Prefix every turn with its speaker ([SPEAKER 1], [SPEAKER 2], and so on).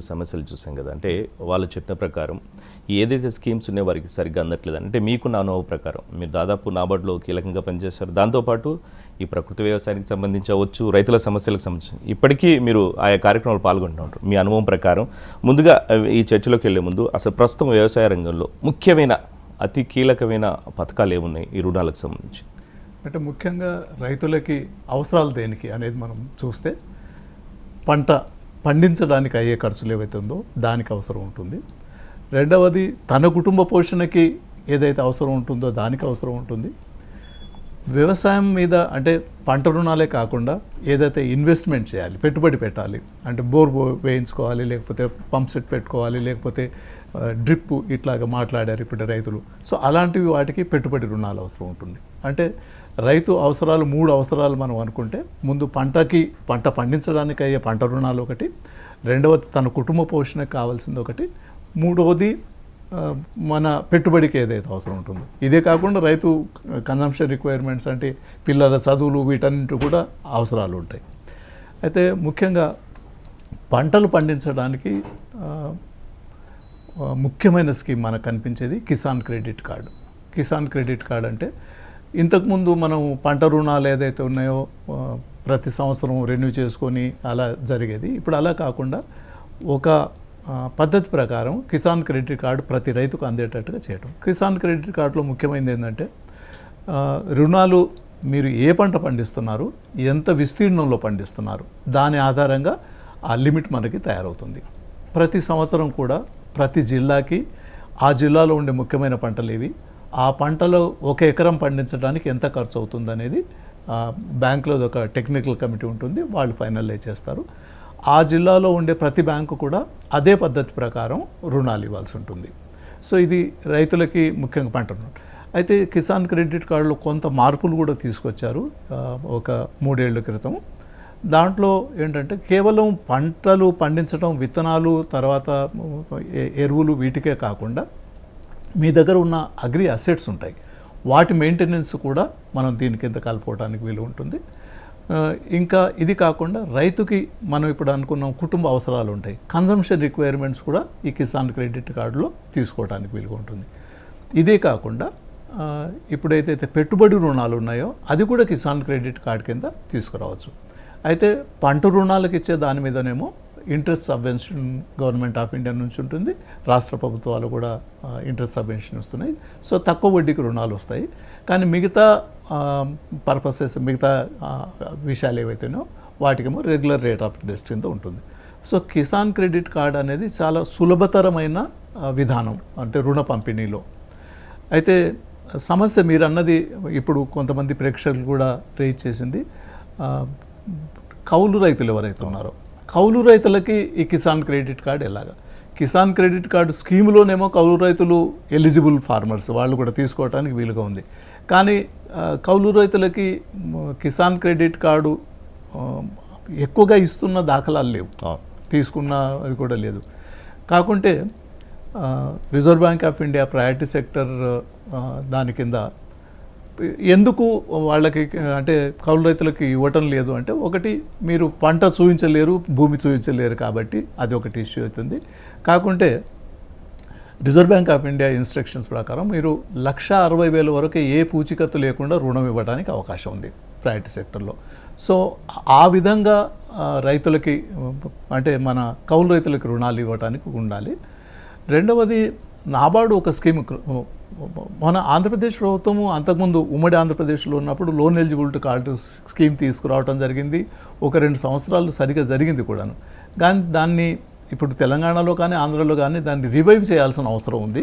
[SPEAKER 1] సమస్యలు చూసాం కదా అంటే వాళ్ళు చెప్పిన ప్రకారం ఏదైతే స్కీమ్స్ ఉన్నాయో వారికి సరిగ్గా అందట్లేదు అంటే మీకు నా అనుభవం ప్రకారం మీరు దాదాపు నాబార్డులో కీలకంగా పనిచేస్తారు దాంతోపాటు ఈ ప్రకృతి వ్యవసాయానికి సంబంధించి అవ్వచ్చు రైతుల సమస్యలకు సంబంధించి. ఇప్పటికీ మీరు ఆయా కార్యక్రమాలు పాల్గొంటున్నారు మీ అనుభవం ప్రకారం. ముందుగా ఈ చర్చలోకి వెళ్ళే ముందు అసలు ప్రస్తుతం వ్యవసాయ రంగంలో ముఖ్యమైన అతి కీలకమైన పథకాలు ఏమున్నాయి ఈ రుణాలకు సంబంధించి?
[SPEAKER 2] అంటే ముఖ్యంగా రైతులకి అవసరాలు దేనికి అనేది మనం చూస్తే పంట పండించడానికి అయ్యే ఖర్చులు ఏవైతే ఉందో దానికి అవసరం ఉంటుంది. రెండవది తన కుటుంబ పోషణకి ఏదైతే అవసరం ఉంటుందో దానికి అవసరం ఉంటుంది. వ్యవసాయం మీద అంటే పంట రుణాలే కాకుండా ఏదైతే ఇన్వెస్ట్మెంట్ చేయాలి పెట్టుబడి పెట్టాలి అంటే బోర్ వేయించుకోవాలి లేకపోతే పంప్ సెట్ పెట్టుకోవాలి లేకపోతే డ్రిప్ ఇట్లాగా మాట్లాడారు ఇప్పుడు రైతులు. సో అలాంటివి వాటికి పెట్టుబడి రుణాలు అవసరం ఉంటుంది. అంటే రైతు అవసరాలు మూడు అవసరాలు మనం అనుకుంటే ముందు పంటకి పంట పండించడానికి అయ్యే పంట రుణాలు ఒకటి రెండవది తన కుటుంబ పోషణకు కావాల్సింది ఒకటి మూడవది మన పెట్టుబడికి ఏదైతే అవసరం ఉంటుందో. ఇదే కాకుండా రైతు కన్జంప్షన్ రిక్వైర్మెంట్స్ అంటే పిల్లల చదువులు వీటన్నింటి కూడా అవసరాలు ఉంటాయి. అయితే ముఖ్యంగా పంటలు పండించడానికి ముఖ్యమైన స్కీమ్ మనకు కనిపించేది Kisan credit card. Kisan credit card అంటే ఇంతకుముందు మనం పంట రుణాలు ఏదైతే ఉన్నాయో ప్రతి సంవత్సరం రెన్యూ చేసుకొని అలా జరిగేది. ఇప్పుడు అలా కాకుండా ఒక పద్ధతి ప్రకారం కిసాన్ క్రెడిట్ కార్డు ప్రతి రైతుకు అందేటట్టుగా చేయడం కిసాన్ క్రెడిట్ కార్డులో ముఖ్యమైనది ఏంటంటే రుణాలు మీరు ఏ పంట పండిస్తున్నారు ఎంత విస్తీర్ణంలో పండిస్తున్నారు దాని ఆధారంగా ఆ లిమిట్ మనకి తయారవుతుంది. ప్రతి సంవత్సరం కూడా ప్రతి జిల్లాకి ఆ జిల్లాలో ఉండే ముఖ్యమైన పంటలు ఏవి ఆ పంటలో ఒక ఎకరం పండించడానికి ఎంత ఖర్చు అవుతుంది అనేది బ్యాంకులో ఒక టెక్నికల్ కమిటీ ఉంటుంది వాళ్ళు ఫైనలైజ్ చేస్తారు. ఆ జిల్లాలో ఉండే ప్రతి బ్యాంకు కూడా అదే పద్ధతి ప్రకారం రుణాలు ఇవ్వాల్సి ఉంటుంది. సో ఇది రైతులకి ముఖ్యంగా పంట రుణం అయితే కిసాన్ క్రెడిట్ కార్డులో కొంత మార్పులు కూడా తీసుకొచ్చారు ఒక మూడేళ్ళ క్రితం. దాంట్లో ఏంటంటే కేవలం పంటలు పండించడం విత్తనాలు తర్వాత ఎ- ఎరువులు వీటికే కాకుండా మీ దగ్గర ఉన్న అగ్రి అసెట్స్ ఉంటాయి. వాటి మెయింటెనెన్స్ కూడా మనం దీని కింద కలుపుకోవడానికి వీలు ఉంటుంది. ఇంకా ఇది కాకుండా రైతుకి మనం ఇప్పుడు అనుకున్నాం కుటుంబ అవసరాలు ఉంటాయి. కన్జంప్షన్ రిక్వైర్మెంట్స్ కూడా ఈ కిసాన్ క్రెడిట్ కార్డులో తీసుకోవడానికి వీలుగా ఉంటుంది. ఇదే కాకుండా ఇప్పుడైతే పెట్టుబడి రుణాలు ఉన్నాయో అది కూడా కిసాన్ క్రెడిట్ కార్డ్ కింద తీసుకురావచ్చు. అయితే పంట రుణాలకు ఇచ్చే దాని మీదనేమో interest subvention government of India నుంచి ఉంటుంది. రాష్ట్ర ప్రభుత్వాలు కూడా ఇంట్రెస్ట్ సబ్వెన్షన్ ఇస్తున్నాయి సో తక్కువ వడ్డీకి రుణాలు వస్తాయి. కానీ మిగతా పర్పసెస్ మిగతా విషయాలు ఏవైతేనో వాటికేమో రెగ్యులర్ రేట్ ఆఫ్ ఇంట్రెస్ట్ కింద ఉంటుంది. సో కిసాన్ క్రెడిట్ కార్డ్ అనేది చాలా సులభతరమైన విధానం అంటే రుణ పంపిణీలో. అయితే సమస్య మీరు అన్నది ఇప్పుడు కొంతమంది ప్రేక్షకులు కూడా రేజ్ చేసింది. కౌలు రైతులు ఎవరైతే ఉన్నారో కౌలు రైతులకి ఈ కిసాన్ క్రెడిట్ కార్డ్ ఎలాగా? కిసాన్ క్రెడిట్ కార్డు స్కీమ్లోనేమో కౌలు రైతులు ఎలిజిబుల్ ఫార్మర్స్ వాళ్ళు కూడా తీసుకోవడానికి వీలుగా ఉంది. కానీ కౌలు రైతులకి కిసాన్ క్రెడిట్ కార్డు ఎక్కువగా ఇస్తున్న దాఖలాలు లేవు. తీసుకున్న అది కూడా లేదు. కాకుంటే reserve bank of India priority sector దాని కింద ఎందుకు వాళ్ళకి అంటే కౌలు రైతులకి ఇవ్వటం లేదు అంటే ఒకటి మీరు పంట చూపించలేరు భూమి చూపించలేరు కాబట్టి అది ఒకటి ఇష్యూ అవుతుంది. కాకుంటే reserve bank of India instructions ప్రకారం మీరు లక్ష అరవై వేల వరకు ఏ పూచికత్తు లేకుండా రుణం ఇవ్వడానికి అవకాశం ఉంది ప్రైవేట్ సెక్టర్లో సో ఆ విధంగా రైతులకి అంటే మన కౌలు రైతులకి రుణాలు ఇవ్వడానికి ఉండాలి. రెండవది నాబార్డు ఒక స్కీమ్ మన ఆంధ్రప్రదేశ్ ప్రభుత్వము అంతకుముందు ఉమ్మడి ఆంధ్రప్రదేశ్లో ఉన్నప్పుడు లోన్ ఎలిజిబిలిటీ కార్డు స్కీమ్ తీసుకురావడం జరిగింది. ఒక రెండు సంవత్సరాలు సరిగా జరిగింది కూడాను. కానీ దాన్ని ఇప్పుడు తెలంగాణలో కానీ ఆంధ్రలో కానీ దాన్ని రివైవ్ చేయాల్సిన అవసరం ఉంది.